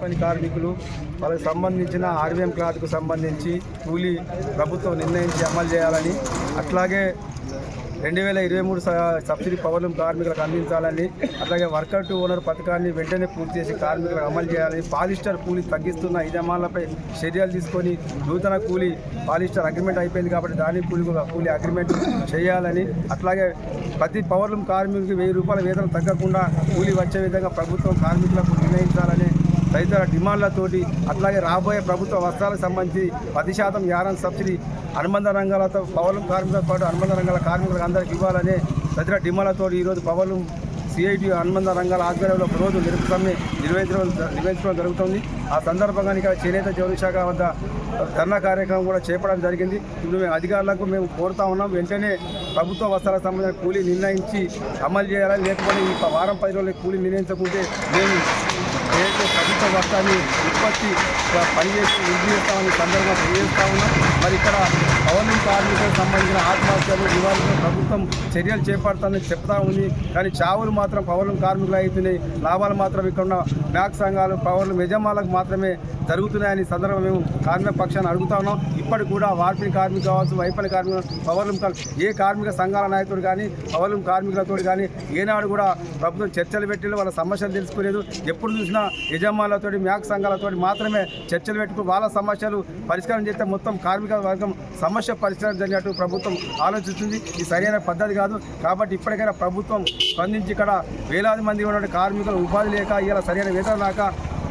పని కార్మికులు వాళ్ళకి సంబంధించిన ఆర్వీఎం క్లాత్కు సంబంధించి కూలీ ప్రభుత్వం నిర్ణయించి అమలు చేయాలని అట్లాగే రెండు వేల ఇరవై మూడు సబ్సిడీ పవర్లు కార్మికులకు అందించాలని అట్లాగే వర్కర్ టు ఓనర్ పథకాన్ని వెంటనే పూర్తి చేసి కార్మికులకు అమలు చేయాలని పాలిస్టర్ కూలీ తగ్గిస్తున్న యజమానులపై చర్యలు తీసుకొని నూతన కూలీ పాలిస్టర్ అగ్రిమెంట్ అయిపోయింది కాబట్టి దాని కూలీ కూలీ అగ్రిమెంట్ చేయాలని అట్లాగే ప్రతి పవర్లూమ్ కార్మికుడికి వెయ్యి రూపాయల వేతనం తగ్గకుండా కూలీ వచ్చే విధంగా ప్రభుత్వం కార్మికులకు నిర్ణయించాలని తదితర డిమాండ్లతోటి అట్లాగే రాబోయే ప్రభుత్వ వస్త్రాలకు సంబంధించి పది శాతం యారం సబ్సిడీ అనుబంధ రంగాలతో పవర్లూమ్ కార్మికులతో పాటు అనుబంధ రంగాల కార్మికులకు అందరికీ ఇవ్వాలనే తదితర డిమాండ్లతో ఈరోజు పవర్లూమ్ సిఐటి అనుబంధ రంగాల ఆధ్వర్యంలో రోజు నిరుపసమ్మె నిర్వహించడం నిర్వహించడం జరుగుతుంది. ఆ సందర్భంగా ఇక్కడ చేనేత జౌలి శాఖ వద్ద ధర్నా కార్యక్రమం కూడా చేపడం జరిగింది. ఇప్పుడు మేము అధికారులకు మేము కోరుతా ఉన్నాం వెంటనే ప్రభుత్వ వస్త్రాలకు సంబంధించిన కూలీ నిర్ణయించి అమలు చేయాలని లేకపోతే ఈ వారం పది రోజులు కూలీ నిర్ణయించకుంటే మేము రాష్ట్రాన్ని ఉత్పత్తి పనిచేసి వృద్ధి చేస్తామని సందర్భంగా తెలియజేస్తా ఉన్నాం. మరి ఇక్కడ కార్మికులకు సంబంధించిన ఆత్మహత్యలు నివారణ ప్రభుత్వం చర్యలు చేపడతానని చెప్తా ఉంది. కానీ చావులు మాత్రం పౌరులు కార్మికులు అవుతున్నాయి లాభాలు మాత్రం ఇక్కడ ఉన్న బ్యాక్ సంఘాలు పౌరులు యజమానులకు మాత్రమే జరుగుతున్నాయని సందర్భం మేము కార్మిక పక్షాన్ని అడుగుతా ఉన్నాం. ఇప్పటికి కూడా వార్పిడి కార్మికులు కావచ్చు వైఫల్య కార్మికులు పౌరులు ఏ కార్మిక సంఘాల నాయకుడు కానీ పౌరులు కార్మికులతో కానీ ఏనాడు కూడా ప్రభుత్వం చర్చలు పెట్టి వాళ్ళ సమస్యలు తెలుసుకోలేదు. ఎప్పుడు చూసినా యజమానులతో మ్యాక్ సంఘాలతో మాత్రమే చర్చలు పెట్టుకుని వాళ్ళ సమస్యలు పరిష్కారం చేస్తే మొత్తం కార్మిక వర్గం సమస్య పరిస్థితి జరిగినట్టు ప్రభుత్వం ఆలోచిస్తుంది. ఇది సరైన పద్ధతి కాదు. కాబట్టి ఇప్పటికైనా ప్రభుత్వం స్పందించి ఇక్కడ వేలాది మంది ఉన్నటువంటి కార్మికులు ఉపాధి లేక ఇలా సరైన వేతనం రాక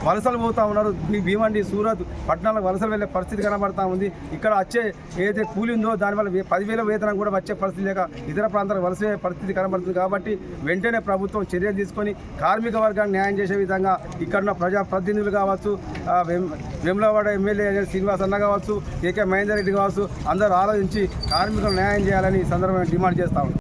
వలసలు పోతా ఉన్నారు. భీమండి సూరత్ పట్టణాలకు వలసలు వెళ్ళే పరిస్థితి కనబడతా ఉంది. ఇక్కడ వచ్చే ఏదైతే కూలి ఉందో దానివల్ల వే- పదివేల వేతనం కూడా వచ్చే పరిస్థితి లేక ఇతర ప్రాంతాలకు వలస పరిస్థితి కనబడుతుంది. కాబట్టి వెంటనే ప్రభుత్వం చర్యలు తీసుకొని కార్మిక వర్గాన్ని న్యాయం చేసే విధంగా ఇక్కడ ఉన్న ప్రజా ప్రతినిధులు కావచ్చు వెం- వెమ్లవాడ ఎమ్మెల్యే శ్రీనివాస్ అన్న కావచ్చు కేకే మహేందర్ రెడ్డి కావచ్చు అందరూ ఆలోచించి కార్మికులు న్యాయం చేయాలని సందర్భంగా డిమాండ్ చేస్తా ఉన్నాం.